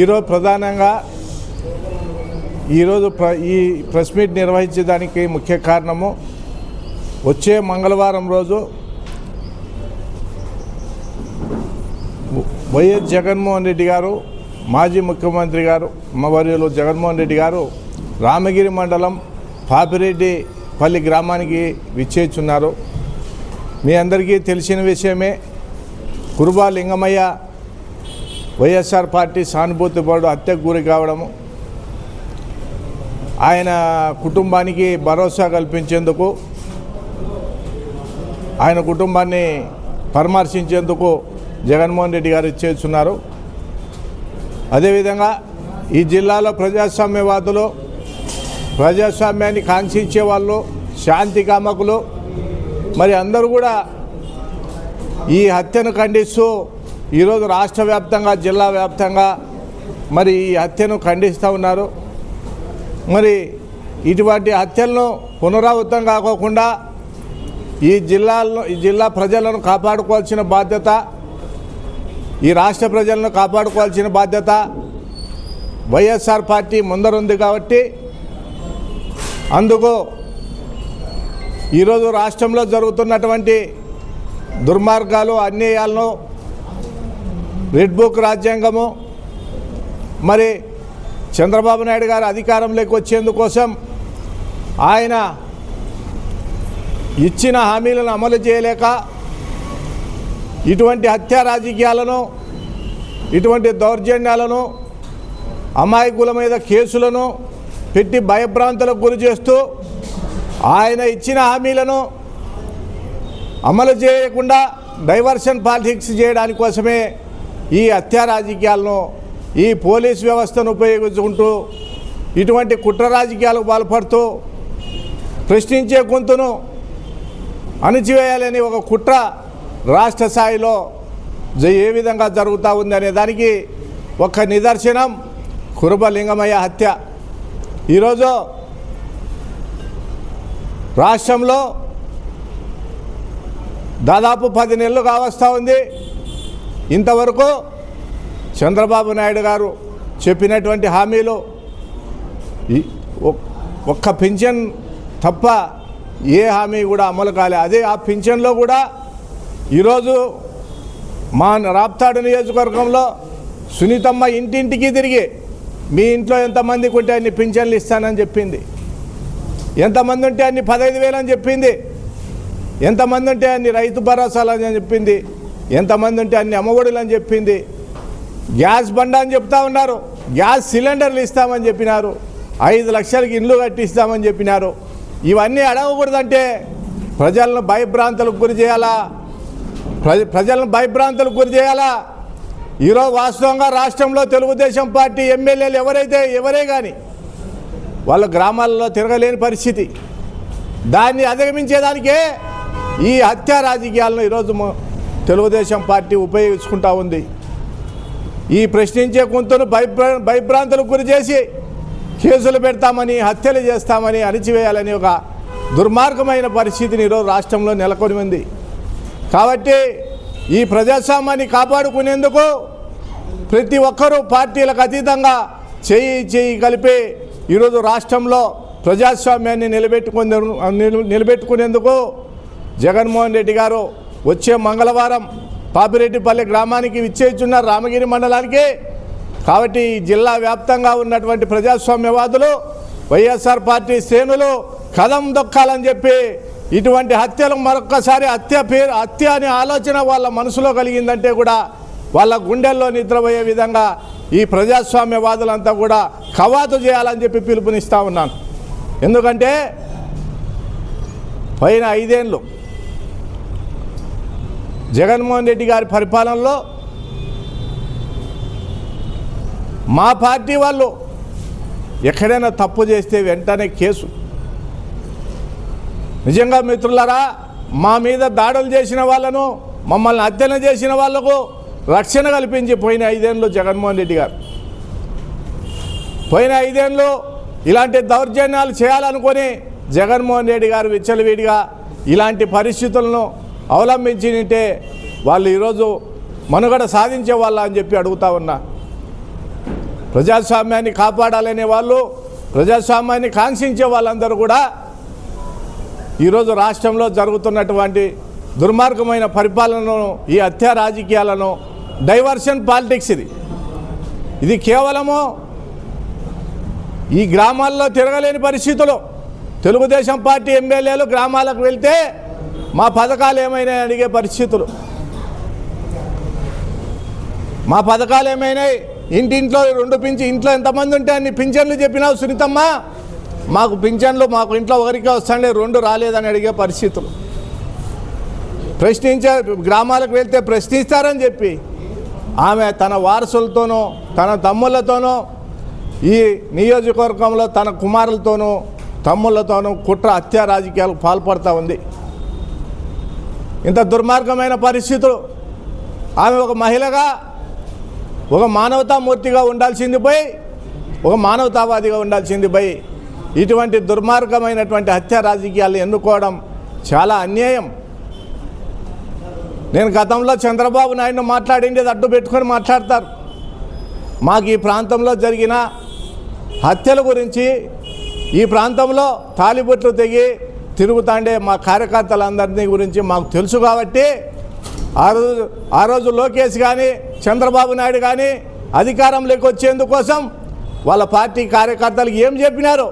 ఈరోజు ప్రధానంగా ఈరోజు ప్ర ఈ ప్రెస్ మీట్ నిర్వహించడానికి ముఖ్య కారణము వచ్చే మంగళవారం రోజు వైఎస్ జగన్మోహన్ రెడ్డి గారు మాజీ ముఖ్యమంత్రి గారు అమ్మవర్యులు జగన్మోహన్ రెడ్డి గారు రామగిరి మండలం పాపిరెడ్డిపల్లి గ్రామానికి విచ్చేస్తున్నారు. మీ అందరికీ తెలిసిన విషయమే కురుబా లింగమయ్య వైఎస్ఆర్ పార్టీ సానుభూతి బోర్డు హత్యకు గురి కావడము ఆయన కుటుంబానికి భరోసా కల్పించేందుకు ఆయన కుటుంబాన్ని పరామర్శించేందుకు జగన్మోహన్ రెడ్డి గారు ఇచ్చేస్తున్నారు అదేవిధంగా ఈ జిల్లాలో ప్రజాస్వామ్యవాదులు ప్రజాస్వామ్యాన్ని కాంక్షించే వాళ్ళు శాంతి కామకులు మరి అందరూ కూడా ఈ హత్యను ఖండిస్తూ ఈరోజు రాష్ట్ర వ్యాప్తంగా జిల్లా వ్యాప్తంగా మరి ఈ హత్యను ఖండిస్తూ ఉన్నారు. మరి ఇటువంటి హత్యలను పునరావృతం కాకోకుండా ఈ జిల్లాలో ఈ జిల్లా ప్రజలను కాపాడుకోవాల్సిన బాధ్యత ఈ రాష్ట్ర ప్రజలను కాపాడుకోవాల్సిన బాధ్యత వైఎస్ఆర్ పార్టీ ముందరుంది కాబట్టి అందుకు ఈరోజు రాష్ట్రంలో జరుగుతున్నటువంటి దుర్మార్గాలు అన్యాయాలను రెడ్ బుక్ రాజ్యాంగము. మరి చంద్రబాబు నాయుడు గారు అధికారంలోకి వచ్చేందుకోసం ఆయన ఇచ్చిన హామీలను అమలు చేయలేక ఇటువంటి హత్యా రాజకీయాలను ఇటువంటి దౌర్జన్యాలను అమాయకుల మీద కేసులను పెట్టి భయభ్రాంతులకు గురి చేస్తూ ఆయన ఇచ్చిన హామీలను అమలు చేయకుండా డైవర్షన్ పాలిటిక్స్ చేయడానికి కోసమే ఈ హత్యా రాజకీయాలను ఈ పోలీస్ వ్యవస్థను ఉపయోగించుకుంటూ ఇటువంటి కుట్ర రాజకీయాలకు పాల్పడుతూ ప్రశ్నించే గొంతును అణిచివేయాలని ఒక కుట్ర రాష్ట్ర స్థాయిలో జ- ఏ విధంగా జరుగుతూ ఉంది అనే దానికి ఒక నిదర్శనం కురుబలింగమయ్య హత్య. ఈరోజు రాష్ట్రంలో దాదాపు పది నెలలు కావస్తూ ఉంది. ఇంతవరకు చంద్రబాబు నాయుడు గారు చెప్పినటువంటి హామీలు ఒక్క పింఛన్ తప్ప ఏ హామీ కూడా అమలు కాలే. అదే ఆ పింఛన్లో కూడా ఈరోజు మా రాప్తాడు నియోజకవర్గంలో సునీతమ్మ ఇంటింటికి తిరిగి మీ ఇంట్లో ఎంతమందికి ఉంటే అన్ని పింఛన్లు ఇస్తానని చెప్పింది. ఎంతమంది ఉంటే అన్ని పదహైదు వేలు అని చెప్పింది. ఎంతమంది ఉంటే అన్ని రైతు భరోసాలు అని చెప్పింది. ఎంతమంది ఉంటే అన్ని అమ్మఒడులు అని చెప్పింది. గ్యాస్ బండ అని చెప్తా ఉన్నారు. గ్యాస్ సిలిండర్లు ఇస్తామని చెప్పినారు. ఐదు లక్షలకి ఇండ్లు కట్టిస్తామని చెప్పినారు. ఇవన్నీ అడగకూడదంటే ప్రజలను భయభ్రాంతులకు గురి చేయాలా? ప్రజ ప్రజలను భయభ్రాంతులకు గురి చేయాలా? ఈరోజు వాస్తవంగా రాష్ట్రంలో తెలుగుదేశం పార్టీ ఎమ్మెల్యేలు ఎవరైతే ఎవరే కానీ వాళ్ళ గ్రామాల్లో తిరగలేని పరిస్థితి. దాన్ని అధిగమించేదానికే ఈ హత్యా రాజకీయాలను ఈరోజు తెలుగుదేశం పార్టీ ఉపయోగించుకుంటా ఉంది. ఈ ప్రశ్నించే గొంతును భయభ్రా భయభ్రాంతులకు గురి చేసి కేసులు పెడతామని హత్యలు చేస్తామని అణిచివేయాలని ఒక దుర్మార్గమైన పరిస్థితిని ఈరోజు రాష్ట్రంలో నెలకొని ఉంది. కాబట్టి ఈ ప్రజాస్వామ్యాన్ని కాపాడుకునేందుకు ప్రతి ఒక్కరూ పార్టీలకు అతీతంగా చేయి చేయి కలిపి ఈరోజు రాష్ట్రంలో ప్రజాస్వామ్యాన్ని నిలబెట్టుకునే నిలబెట్టుకునేందుకు జగన్మోహన్ రెడ్డి గారు వచ్చే మంగళవారం పాపిరెడ్డిపల్లి గ్రామానికి విచ్చేస్తున్న రామగిరి మండలానికి. కాబట్టి జిల్లా వ్యాప్తంగా ఉన్నటువంటి ప్రజాస్వామ్యవాదులు వైఎస్ఆర్ పార్టీ శ్రేణులు కదం దొక్కాలని చెప్పి ఇటువంటి హత్యలు మరొక్కసారి హత్య పేరు హత్య అనే ఆలోచన వాళ్ళ మనసులో కలిగిందంటే కూడా వాళ్ళ గుండెల్లో నిద్రపోయే విధంగా ఈ ప్రజాస్వామ్యవాదులంతా కూడా కవాతు చేయాలని చెప్పి పిలుపునిస్తూ ఉన్నాను. ఎందుకంటే పైన ఐదేళ్ళు జగన్మోహన్ రెడ్డి గారి పరిపాలనలో మా పార్టీ వాళ్ళు ఎక్కడైనా తప్పు చేస్తే వెంటనే కేసు. నిజంగా మిత్రులారా మా మీద దాడులు చేసిన వాళ్ళను మమ్మల్ని హత్యలు చేసిన వాళ్ళకు రక్షణ కల్పించి పోయిన ఐదేళ్ళు జగన్మోహన్ రెడ్డి గారు. పోయిన ఐదేళ్ళు ఇలాంటి దౌర్జన్యాలు చేయాలనుకొని జగన్మోహన్ రెడ్డి గారు విచ్చలవిడిగా ఇలాంటి పరిస్థితులను అవలంబించింటే వాళ్ళు ఈరోజు మనుగడ సాధించే వాళ్ళ అని చెప్పి అడుగుతా ఉన్నా. ప్రజాస్వామ్యాన్ని కాపాడాలనే వాళ్ళు ప్రజాస్వామ్యాన్ని కాంక్షించే వాళ్ళందరూ కూడా ఈరోజు రాష్ట్రంలో జరుగుతున్నటువంటి దుర్మార్గమైన పరిపాలనను ఈ హత్య రాజకీయాలను డైవర్షన్ పాలిటిక్స్ ఇది. ఇది కేవలము ఈ గ్రామాల్లో తిరగలేని పరిస్థితులు. తెలుగుదేశం పార్టీ ఎమ్మెల్యేలు గ్రామాలకు వెళ్తే మా పథకాలు ఏమైనా అడిగే పరిస్థితులు. మా పథకాలు ఏమైనాయి? ఇంటింట్లో రెండు పింఛన్ ఇంట్లో ఎంతమంది ఉంటే అన్ని పింఛన్లు చెప్పినావు సునీతమ్మ? మాకు పింఛన్లు మాకు ఇంట్లో ఒకరికే వస్తాండే రెండు రాలేదని అడిగే పరిస్థితులు. ప్రశ్నించే గ్రామాలకు వెళ్తే ప్రశ్నిస్తారని చెప్పి ఆమె తన వారసులతోనూ తన తమ్ముళ్ళతోనూ ఈ నియోజకవర్గంలో తన కుమారులతోనూ తమ్ముళ్ళతోనూ కుట్ర హత్య రాజకీయాలకు పాల్పడుతూ ఉంది. ఇంత దుర్మార్గమైన పరిస్థితులు. ఆమె ఒక మహిళగా ఒక మానవతామూర్తిగా ఉండాల్సింది పోయి ఒక మానవతావాదిగా ఉండాల్సింది పోయి ఇటువంటి దుర్మార్గమైనటువంటి హత్య రాజకీయాలు ఎన్నుకోవడం చాలా అన్యాయం. నేను గతంలో చంద్రబాబు నాయుడు మాట్లాడింది అడ్డు పెట్టుకొని మాట్లాడతారు. మాకు ఈ ప్రాంతంలో జరిగిన హత్యల గురించి ఈ ప్రాంతంలో తాలిబొట్లు తెగి తిరుగుతాండే మా కార్యకర్తలందరినీ గురించి మాకు తెలుసు కాబట్టి ఆ రోజు ఆ రోజు లోకేష్ కానీ చంద్రబాబు నాయుడు కానీ అధికారంలోకి వచ్చేందుకోసం వాళ్ళ పార్టీ కార్యకర్తలకు ఏం చెప్పినారు?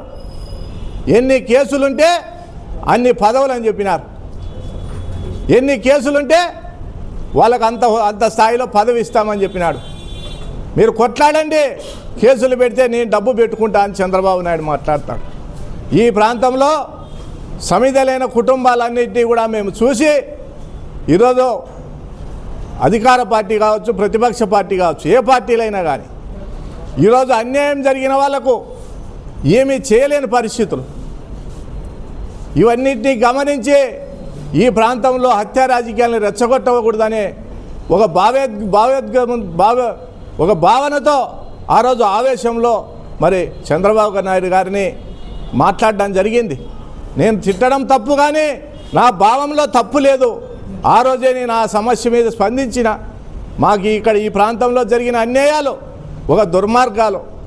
ఎన్ని కేసులుంటే అన్ని పదవులు అని చెప్పినారు. ఎన్ని కేసులుంటే వాళ్ళకు అంత అంత స్థాయిలో పదవి ఇస్తామని చెప్పినాడు. మీరు కొట్లాడండి కేసులు పెడితే నేను డబ్బు పెట్టుకుంటా అని చంద్రబాబు నాయుడు మాట్లాడతాడు. ఈ ప్రాంతంలో సమిధలైన కుటుంబాలన్నింటినీ కూడా మేము చూసి ఈరోజు అధికార పార్టీ కావచ్చు ప్రతిపక్ష పార్టీ కావచ్చు ఏ పార్టీలైనా కానీ ఈరోజు అన్యాయం జరిగిన వాళ్ళకు ఏమీ చేయలేని పరిస్థితులు. ఇవన్నిటినీ గమనించి ఈ ప్రాంతంలో హత్యా రాజకీయాలను రెచ్చగొట్టకూడదనే ఒక భావేద్ భావోద్గమం భావ ఒక భావనతో ఆ రోజు ఆవేశంలో మరి చంద్రబాబు నాయుడు గారిని మాట్లాడడం జరిగింది. నేను తిట్టడం తప్పు కానీ నా భావంలో తప్పు లేదు. ఆ రోజే నేను ఆ సమస్య మీద స్పందించిన. మాకు ఇక్కడ ఈ ప్రాంతంలో జరిగిన అన్యాయాలు ఒక దుర్మార్గాలు.